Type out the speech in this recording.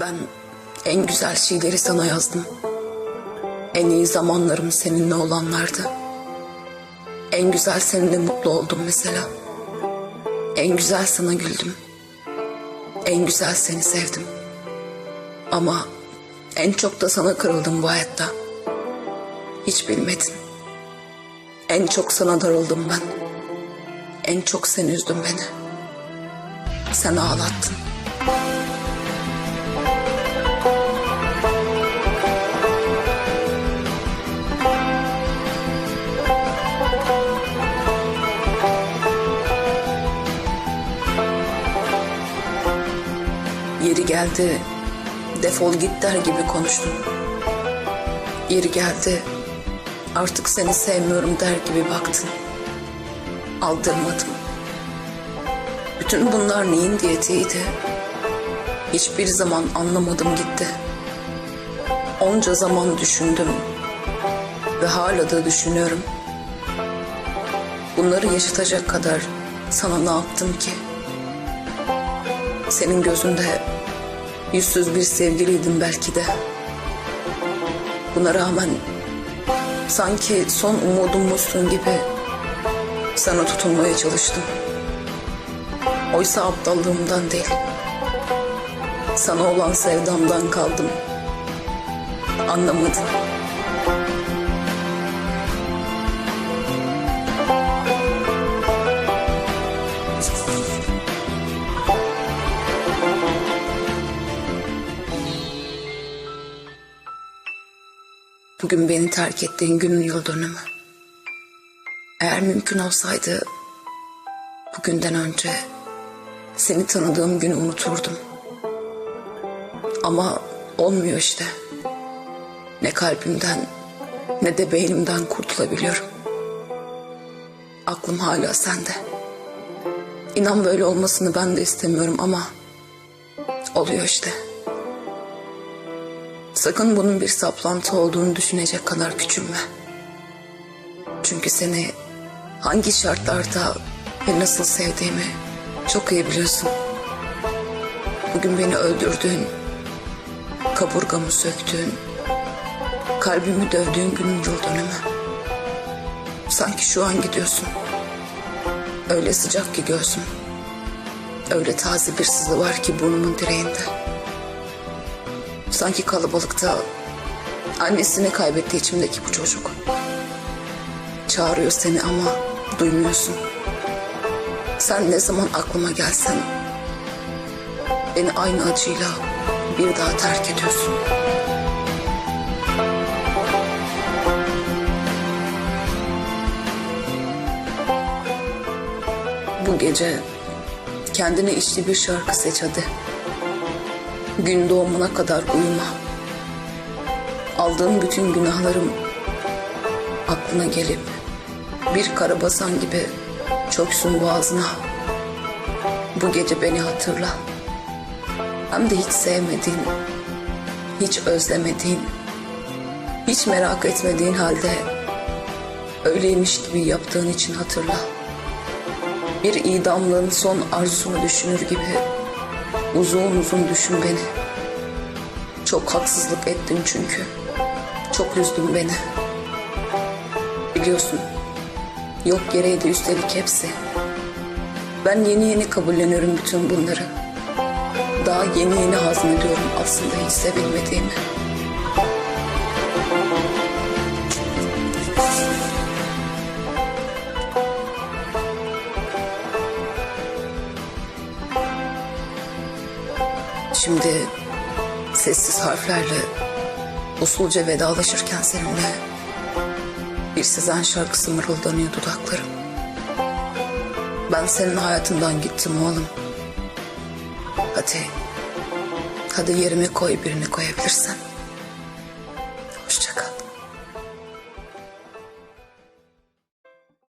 Ben en güzel şeyleri sana yazdım. En iyi zamanlarım seninle olanlardı. En güzel seninle mutlu oldum mesela. En güzel sana güldüm. En güzel seni sevdim. Ama en çok da sana kırıldım bu hayatta. Hiç bilmedin. En çok sana darıldım ben. En çok sen üzdün beni. Sen ağlattın. Yeri geldi defol git der gibi konuştum. Yeri geldi artık seni sevmiyorum der gibi baktın. Aldırmadım. Bütün bunlar neyin diyetiydi? Hiçbir zaman anlamadım gitti. Onca zaman düşündüm ve hala da düşünüyorum. Bunları yaşatacak kadar sana ne yaptım ki? Senin gözünde yüzsüz bir sevgiliydim belki de. Buna rağmen sanki son umudummuşsun gibi sana tutunmaya çalıştım. Oysa aptallığımdan değil, sana olan sevdamdan kaldım. Anlamadın. Bugün beni terk ettiğin günün yıl dönümü. Eğer mümkün olsaydı bugünden önce seni tanıdığım günü unuturdum. Ama olmuyor işte. Ne kalbimden ne de beynimden kurtulabiliyorum. Aklım hala sende. İnan böyle olmasını ben de istemiyorum ama oluyor işte. Sakın bunun bir saplantı olduğunu düşünecek kadar küçülme. Çünkü seni hangi şartlarda ve nasıl sevdiğimi çok iyi biliyorsun. Bugün beni öldürdüğün, kaburgamı söktüğün, kalbimi dövdüğün günün yıl dönümü. Sanki şu an gidiyorsun. Öyle sıcak ki göğsüm. Öyle taze bir sızı var ki burnumun direğinde. Sanki kalabalıkta annesini kaybetti içimdeki bu çocuk. Çağırıyor seni ama duymuyorsun. Sen ne zaman aklıma gelsen beni aynı acıyla bir daha terk ediyorsun. Bu gece kendine içli bir şarkı seç hadi. Gün doğumuna kadar uyuma. Aldığım bütün günahlarım aklına gelip bir karabasan gibi çöksün boğazına. Bu gece beni hatırla. Hem de hiç sevmediğin, hiç özlemediğin, hiç merak etmediğin halde öyleymiş gibi yaptığın için hatırla. Bir idamlığın son arzusunu düşünür gibi uzun uzun düşün beni. Çok haksızlık ettin çünkü. Çok üzdün beni. Biliyorsun. Yok gereydi üstelik hepsi. Ben yeni yeni kabulleniyorum bütün bunları. Daha yeni yeni hazmediyorum aslında hiç sevilmediğimi. Şimdi sessiz harflerle usulca vedalaşırken seninle bir Sezen şarkısı mırıldanıyor dudaklarım. Ben senin hayatından gittim oğlum. Hadi, hadi yerime koy birini koyabilirsen.